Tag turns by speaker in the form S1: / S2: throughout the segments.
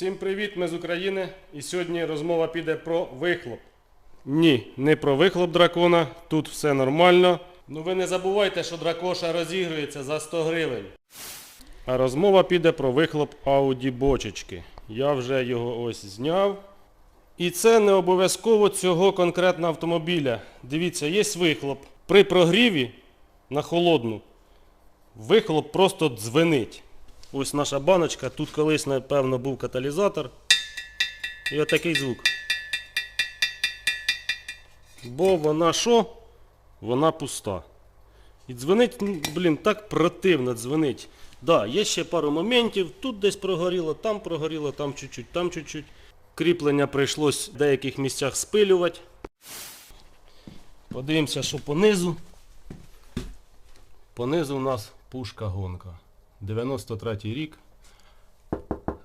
S1: Всім привіт, ми з України. І сьогодні розмова піде про вихлоп. Ні, не про вихлоп дракона, тут все нормально. Ну ви не забувайте, що дракоша розігрується за 100 гривень. А розмова піде про вихлоп Audi бочечки. Я вже його ось зняв. І це не обов'язково цього конкретного автомобіля. Дивіться, є вихлоп. При прогріві на холодну вихлоп просто дзвенить. Ось наша баночка, тут колись, напевно, був каталізатор. І отакий звук. Бо вона що? Вона пуста. І дзвонить, ну, блін, так противно дзвонить. Да, є ще пару моментів. Тут десь прогоріло, там прогоріло, там чуть-чуть, там чуть-чуть. Кріплення прийшлось в деяких місцях спилювати. Подивимося, що понизу. Понизу у нас пушка гонка. 93 рік.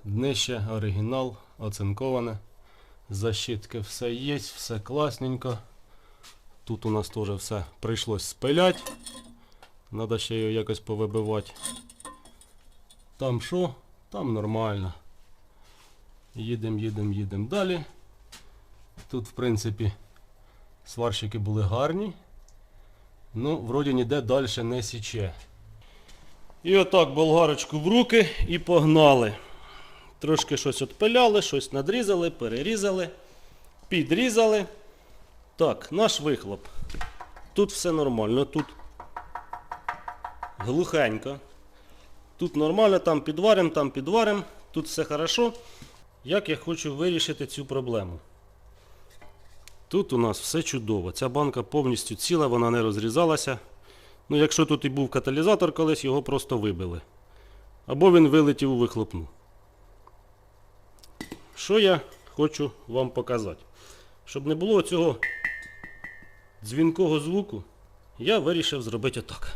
S1: Днище оригінал, оцинковане. Защитки все є, все класненько. Тут у нас теж все прийшлось спиляти. Треба ще його якось повибивати. Там що? Там нормально. Їдемо, їдемо, їдемо далі. Тут, в принципі, сварщики були гарні. Ну, вроді ніде далі не січе. І отак болгарочку в руки і погнали. Трошки щось отпиляли, щось надрізали, перерізали, підрізали. Так, наш вихлоп. Тут все нормально, тут глухенько. Тут нормально, там підварим, там підварим, тут все хорошо. Як я хочу вирішити цю проблему? Тут у нас все чудово. Ця банка повністю ціла, вона не розрізалася. Ну, якщо тут і був каталізатор колись, його просто вибили. Або він вилетів у вихлопну. Що я хочу вам показати? Щоб не було цього дзвінкого звуку, я вирішив зробити отак.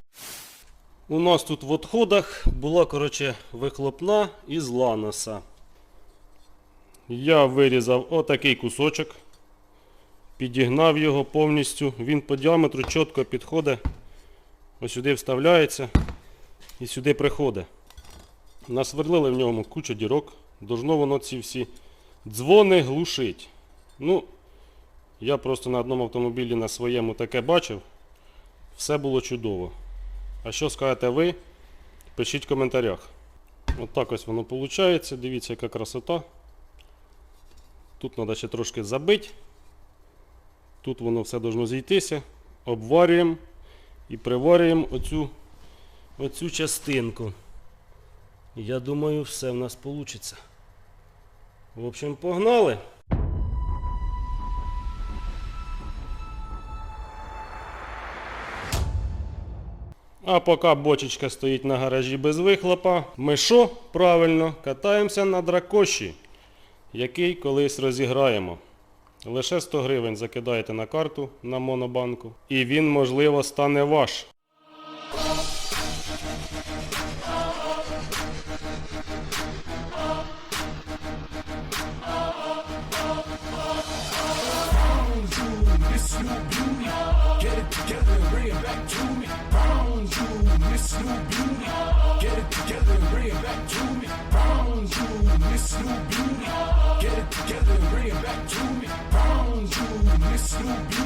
S1: У нас тут в відходах була, коротше, вихлопна із ланоса. Я вирізав отакий кусочок, підігнав його повністю. Він по діаметру чітко підходить. Ось сюди вставляється і сюди приходить. Насверлили в ньому кучу дірок. Должно воно ці всі дзвони глушить. Ну, я просто на одному автомобілі на своєму таке бачив. Все було чудово. А що скажете ви? Пишіть в коментарях. От так ось воно виходить. Дивіться, яка красота. Тут треба ще трошки забити. Тут воно все должно зійтися. Обварюємо і приварюємо оцю, оцю частинку. Я думаю, все в нас вийде. В общем, погнали. А поки бочечка стоїть на гаражі без вихлопа, ми що? Правильно, катаємося на дракоші, який колись розіграємо. Лише 100 гривень закидаєте на карту на монобанку, і він, можливо, стане ваш.
S2: To me.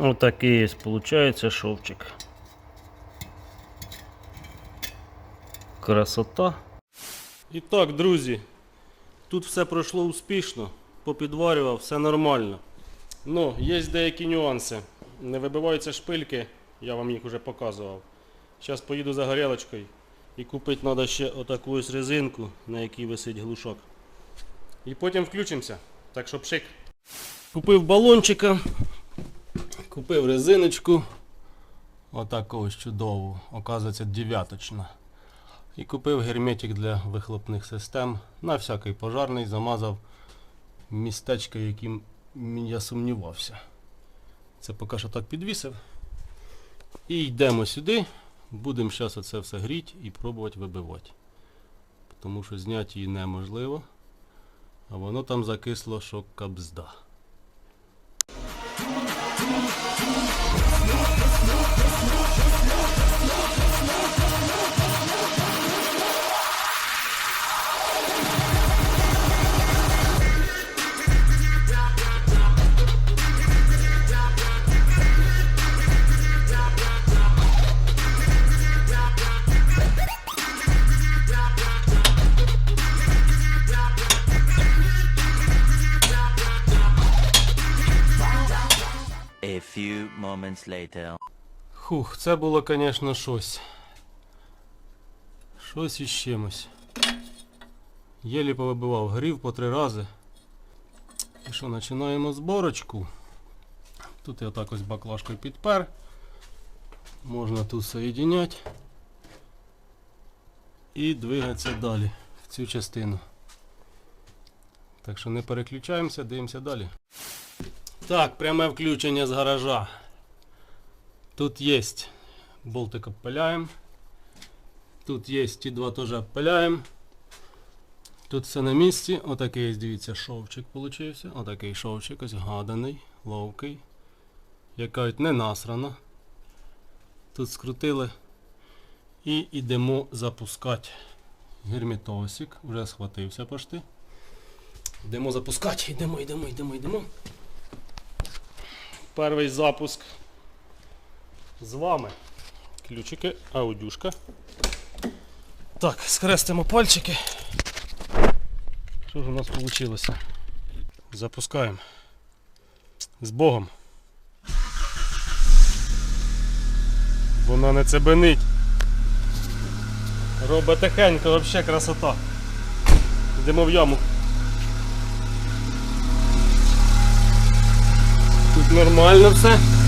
S1: Отакий виходить шовчик. Красота. І так, друзі, тут все пройшло успішно, попідварював, все нормально. Ну, є деякі нюанси. Не вибиваються шпильки, я вам їх вже показував. Зараз поїду за горілочкою і купити треба ще отаку ось резинку, на якій висить глушок. І потім включимося. Так що пшик. Купив балончика, Купив резиночку. Отаку ось чудову. Оказується дев'яточна. І купив герметик для вихлопних систем. На всякий пожарний замазав містечко, яким я сумнівався. Це поки що так підвісив. І йдемо сюди. Будемо зараз оце все гріти і пробувати вибивати. Тому що зняти її неможливо. А воно там закисло, що кабзда.
S3: Moments later.
S1: Хух, це було, звісно, щось. Щось із. Єлі повибивав, грів по три рази. І що, починаємо зборочку. Тут я так ось баклажкою підпер. Можна тут соєдиняти. І двигатися далі в цю частину. Так що не переключаємося, дивимося далі. Так, пряме включення з гаража. Тут є болтик обпиляємо. Тут є ті два теж обпиляємо. Тут все на місці. Отакий, дивіться, шовчик получився. Отакий шовчик, ось гаданий, ловкий. Як кажуть, не насрана. Тут скрутили. І йдемо запускати герметосик. Вже схватився пошти. Йдемо запускати. Йдемо, йдемо, йдемо, йдемо. Перший запуск з вами. Ключики, аудюшка. Так, скрестимо пальчики. Що ж у нас вийшло? Запускаємо. З Богом. Вона не цебенить. Робить тихенько, взагалі красота. Йдемо в яму. Тут нормально все.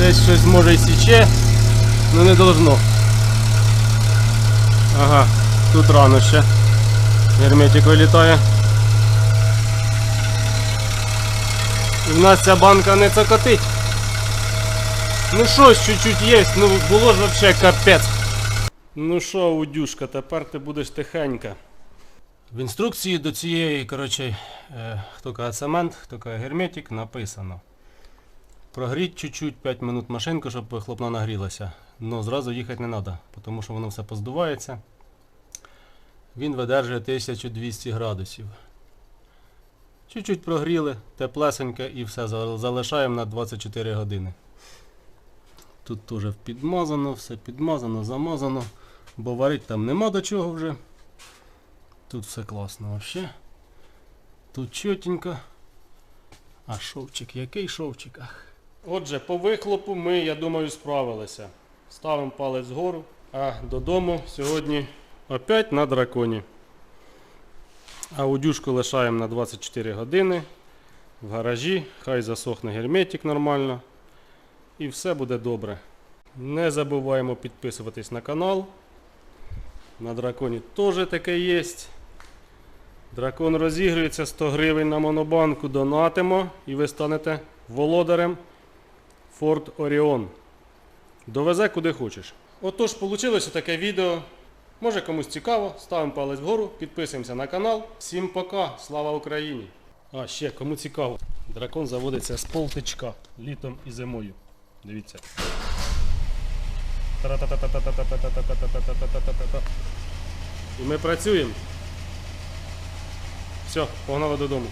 S1: Десь щось може і січе, але не должно. Ага, тут рано ще. Герметик вилітає. І в нас ця банка не цокотить. Ну щось чуть-чуть є, ну було ж взагалі капець. Ну що, Удюшка, тепер ти будеш тихенька. В інструкції до цієї, коротше, е, хто каже цемент, хто каже герметик, написано. Прогріть чуть-чуть 5 минут машинку, щоб хлопна нагрілася. Но зразу їхати не треба, тому що воно все поздувається. Він видержує 1200 градусів. Чуть-чуть прогріли, теплесеньке і все, залишаємо на 24 години. Тут теж підмазано, все підмазано, замазано, бо варить там нема до чого вже. Тут все класно взагалі. Тут чотенько. А шовчик, який шовчик? Ах. Отже, по вихлопу ми, я думаю, справилися. Ставимо палець вгору, а додому сьогодні опять на драконі. Аудюшку лишаємо на 24 години в гаражі, хай засохне герметик нормально. І все буде добре. Не забуваємо підписуватись на канал. На драконі теж таке є. Дракон розігрується 100 гривень на монобанку. Донатимо і ви станете володарем Форт Оріон. Довезе куди хочеш. Отож, вийшло таке відео. Може комусь цікаво, ставимо палець вгору, підписуємося на канал. Всім пока, слава Україні! А ще кому цікаво, дракон заводиться з полтичка літом і зимою. Дивіться. І ми працюємо. Все, погнали додому.